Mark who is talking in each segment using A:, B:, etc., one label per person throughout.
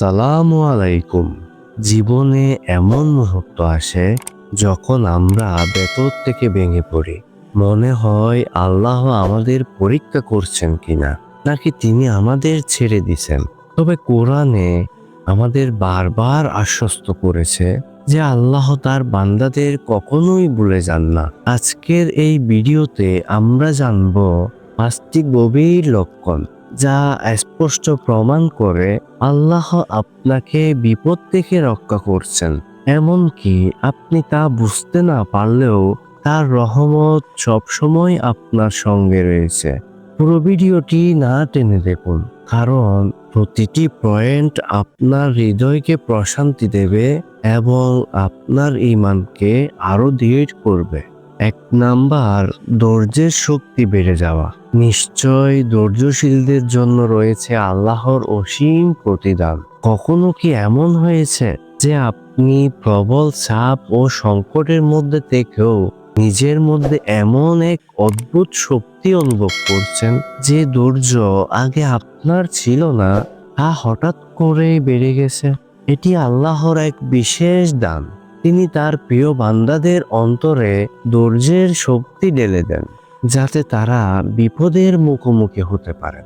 A: আসসালামু আলাইকুম। জীবনে এমন মুহূর্ত আসে যখন আমরা বেতর থেকে ভেঙে পড়ি। মনে হয় আল্লাহ আমাদের পরীক্ষা করছেন কিনা, নাকি তিনি আমাদের ছেড়ে দিছেন। তবে কোরআনে আমাদের বারবার আশ্বস্ত করেছে যে আল্লাহ তার বান্দাদের কখনোই ভুলে যান না। আজকের এই ভিডিওতে আমরা জানব পাঁচটি গভীর লক্ষণ। যা স্পষ্ট প্রমাণ করে আল্লাহ আপনাকে বিপদ থেকে রক্ষা করছেন। এমনকি আপনি তা বুঝতে না পারলেও তার রহমত সবসময় আপনার সঙ্গে রয়েছে। পুরো ভিডিওটি না টেনে দেখুন, কারণ প্রতিটি পয়েন্ট আপনার হৃদয়কে প্রশান্তি দেবে এবং আপনার ইমানকে আরও দৃঢ় করবে। এক নাম্বার, ধৈর্যের শক্তি বেড়ে যাওয়া। নিশ্চয় ধৈর্যশীলদের জন্য রয়েছে আল্লাহর অসীম প্রতিদান। কখনো কি এমন হয়েছে যে আপনি প্রবল চাপ ও সংকটের মধ্যে থেকেও নিজের মধ্যে এমন এক অদ্ভুত শক্তি অনুভব করছেন যে ধৈর্য আগে আপনার ছিল না, তা হঠাৎ করে বেড়ে গেছে? এটি আল্লাহর এক বিশেষ দান। তিনি তার প্রিয় বান্দাদের অন্তরে ধৈর্যের শক্তি ঢেলে দেন, যাতে তারা বিপদের মুখোমুখি হতে পারেন।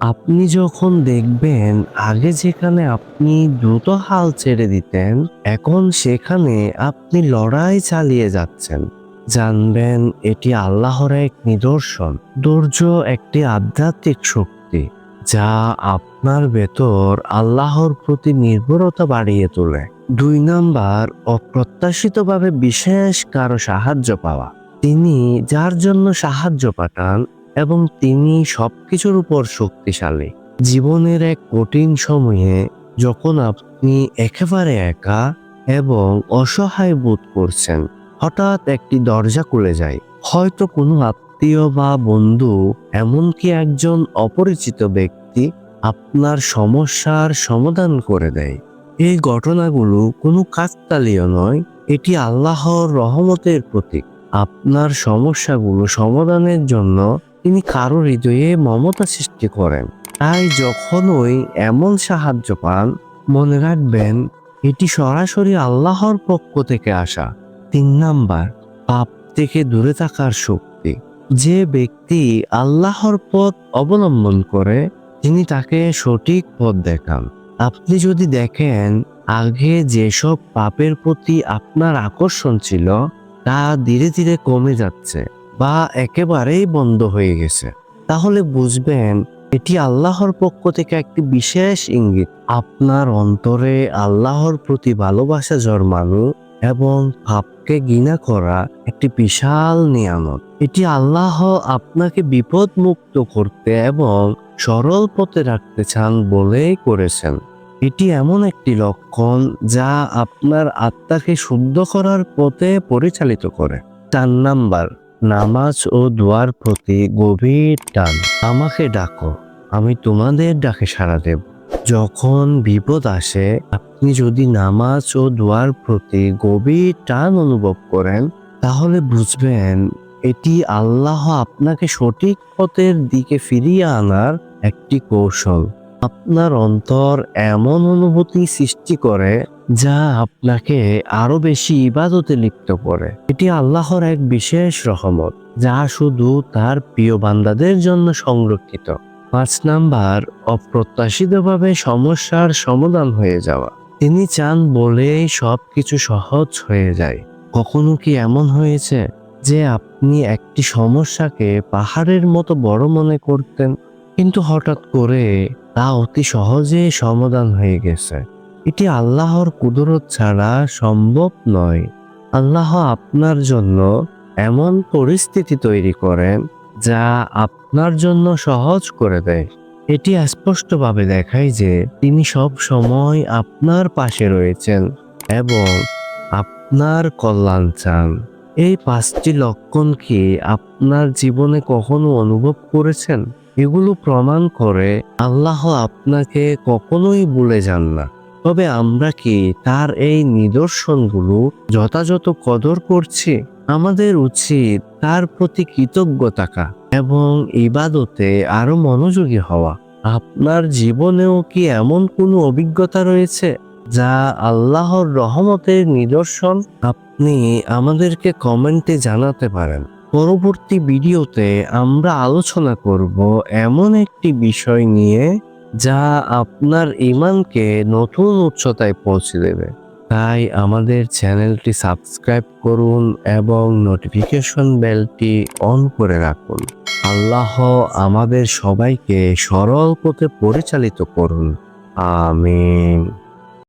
A: আপনি যখন দেখবেন আগে যেখানে আপনি দ্রুত হাল ছেড়ে দিতেন, এখন সেখানে আপনি লড়াই চালিয়ে যাচ্ছেন। জানবেন, এটি আল্লাহর এক নিদর্শন। ধৈর্য একটি আধ্যাত্মিক শক্তি, যা আপনার ভেতর আল্লাহর প্রতি নির্ভরতা বাড়িয়ে তোলে। দুই নাম্বার, অপ্রত্যাশিতভাবে বিশেষ কারও সাহায্য পাওয়া। তিনি যার জন্য সাহায্য পাঠান এবং তিনি সবকিছুর উপর শক্তিশালী। জীবনের এক কঠিন সময়ে যখন আপনি একেবারে একা এবং অসহায় বোধ করছেন, হঠাৎ একটি দরজা খুলে যায়। হয়তো কোনো আত্মীয় বা বন্ধু, এমনকি একজন অপরিচিত ব্যক্তি আপনার সমস্যার সমাধান করে দেয়। এই ঘটনাগুলো কোনো কাকতালীয় নয়, এটি আল্লাহর রহমতের প্রতীক। আপনার সমস্যাগুলো সমাধানের জন্য তিনি কারও হৃদয়ে মমতা সৃষ্টি করেন। তাই যখনই এমন সাহায্য পান, মনে রাখবেন, এটি সরাসরি আল্লাহর পক্ষ থেকে আসা। তিন নাম্বার, পাপ থেকে দূরে থাকার শক্তি। যে ব্যক্তি আল্লাহর পথ অবলম্বন করে, তিনি তাকে সঠিক পথ দেখান। আপনি যদি দেখেন, আগে যেসব পাপের প্রতি আপনার আকর্ষণ ছিল, তা ধীরে ধীরে কমে যাচ্ছে বা একেবারেই বন্ধ হয়ে গেছে। তাহলে বুঝবেন, এটি আল্লাহর পক্ষ থেকে একটি বিশেষ ইঙ্গিত। আপনার অন্তরে আল্লাহর প্রতি ভালোবাসা জন্মানো এবং পাপকে ঘৃণা করা একটি বিশাল নিয়ামত। এটি আল্লাহ আপনাকে বিপদ মুক্ত করতে এবং সরল পথে রাখতে চান বলেই করেছেন। এটি এমন একটি লক্ষণ যা আপনার আত্মাকে শুদ্ধ করার পথে পরিচালিত করে। চার নাম্বার, নামাজ ও দোয়ার প্রতি গভীর টান। আমাকে ডাকো, আমি তোমাদের ডাকে সাড়া দেব। যখন বিপদ আসে, আপনি যদি নামাজ ও দোয়ার প্রতি গভীর টান অনুভব করেন, তাহলে বুঝবেন এটি আল্লাহ আপনাকে সঠিক পথের দিকে ফিরিয়ে আনার একটি কৌশল। আপনার অন্তর এমন অনুভূতি সৃষ্টি করে, যা আপনাকে আরও বেশি ইবাদতে লিপ্ত করে। এটি আল্লাহর এক বিশেষ রহমত, যা শুধু তার প্রিয় বান্দাদের জন্য সংরক্ষিত। পাঁচ নাম্বার, অপ্রত্যাশিতভাবে সমস্যার সমাধান হয়ে যাওয়া। তিনি চান বলেই সব কিছু সহজ হয়ে যায়। কখনো কি এমন হয়েছে যে আপনি একটি সমস্যাকে পাহাড়ের মতো বড় মনে করতেন, কিন্তু হঠাৎ করে তা অতি সহজে সমাধান হয়ে গেছে? এটি আল্লাহর কুদরত ছাড়া সম্ভব নয়। আল্লাহ আপনার জন্য এমন পরিস্থিতি তৈরি করেন যা আপনার জন্য সহজ করে দেয়। এটি স্পষ্টভাবে দেখায় যে তিনি সব সময় আপনার পাশে রয়েছেন এবং আপনার কল্যাণ চান। এই পাঁচটি লক্ষণ কি আপনার জীবনে কখনো অনুভব করেছেন? এগুলো প্রমাণ করে আল্লাহ আপনাকে কখনোই ভুলে যান না। তবে আমরা কি তার এই নিদর্শনগুলো যথাযথ কদর করছি? আমাদের উচিত তার প্রতি কৃতজ্ঞ থাকা এবং ইবাদতে আরও মনোযোগী হওয়া। আপনার জীবনেও কি এমন কোনো অভিজ্ঞতা রয়েছে যা আল্লাহর রহমতের নিদর্শন? আপনি আমাদেরকে কমেন্টে জানাতে পারেন। পরবর্তী ভিডিওতে আমরা আলোচনা করব এমন একটি বিষয় নিয়ে যা আপনার ইমানকে নতুন উচ্চতায় পৌঁছে দেবে। তাই আমাদের চ্যানেলটি সাবস্ক্রাইব করুন এবং নোটিফিকেশন বেলটি অন করে রাখুন। আল্লাহ আমাদের সবাইকে সরল পথে পরিচালিত করুন। আমিন।